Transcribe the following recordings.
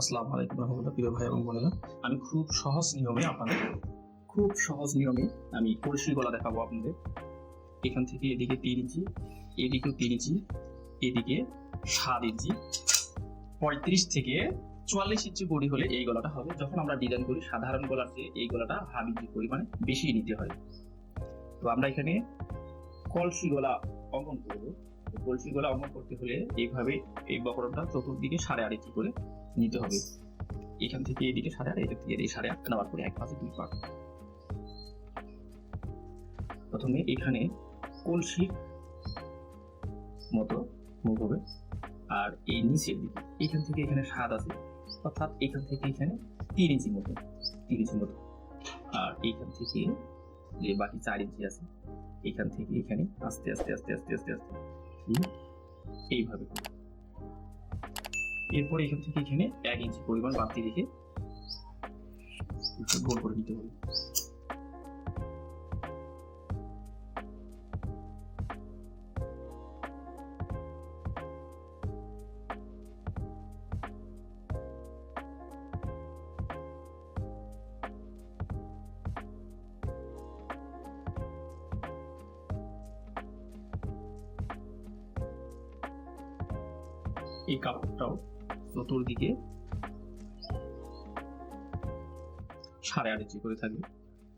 আসসালামু আলাইকুম রহমতুল্লাহ, প্রিয় ভাই এবং বোনেরা। আমি খুব সহজ নিয়মে আপনাদের খুব সহজ নিয়মে আমি কলসি গলা দেখাবো আপনাদের। এখান থেকে এদিকে তিন ইঞ্চি, এদিকেও তিন ইঞ্চি, এদিকে সাত ইঞ্চি। পঁয়ত্রিশ থেকে চুয়াল্লিশ ইঞ্চি বড়ি হলে এই গলাটা হবে। যখন আমরা ডিজাইন করি, সাধারণ গলার চেয়ে এই গলাটা হাফ ইঞ্চি পরিমাণে বেশি নিতে হয়। তো আমরা এখানে কলসি গলা অঙ্কন করব। কলসি গলা অঙ্কন করতে হলে এইভাবে এই বকরমটা চতুর্দিকে সাড়ে আট ইঞ্চি করে নিতে হবে। এখান থেকে এদিকে সাড়ে আট এদিক থেকে এই সাড়ে আট নেওয়ার পরে এক পাশে দুই পাট প্রথমে এখানে কলসির মতো মুখ হবে আর এই নিচের দিকে। এখান থেকে এখানে স্বাদ আছে অর্থাৎ এখান থেকে এখানে তিন ইঞ্চি মতো তিন ইঞ্চি মতো। আর এইখান থেকে যে বাকি চার ইঞ্চি আছে এখান থেকে এখানে আস্তে আস্তে আস্তে আস্তে আস্তে আস্তে এইভাবে। এরপরে এখান থেকে এখানে এক ইঞ্চি পরিমাণ বাড়তি রেখে গোল করে নিতে হবে। এই কাপড়টাও চতুর্দিকে সাড়ে আট করে থাকবে।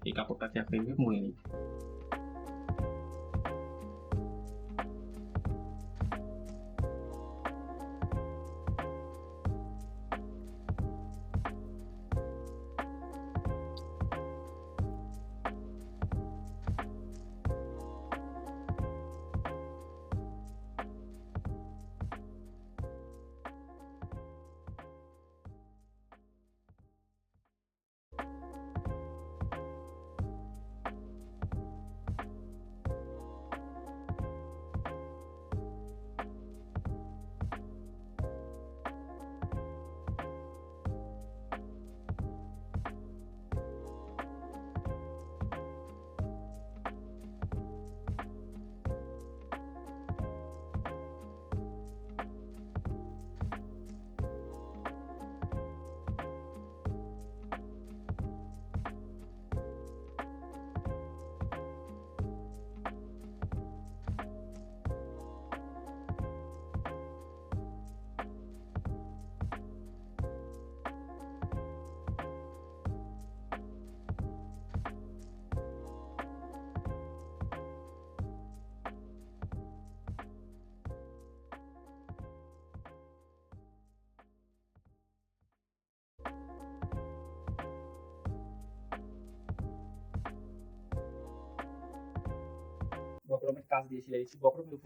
এই কাপড়টাকে আপনি মনে নিন। বকরমের কাজ দিয়ে সিলাই দিচ্ছি বকরমের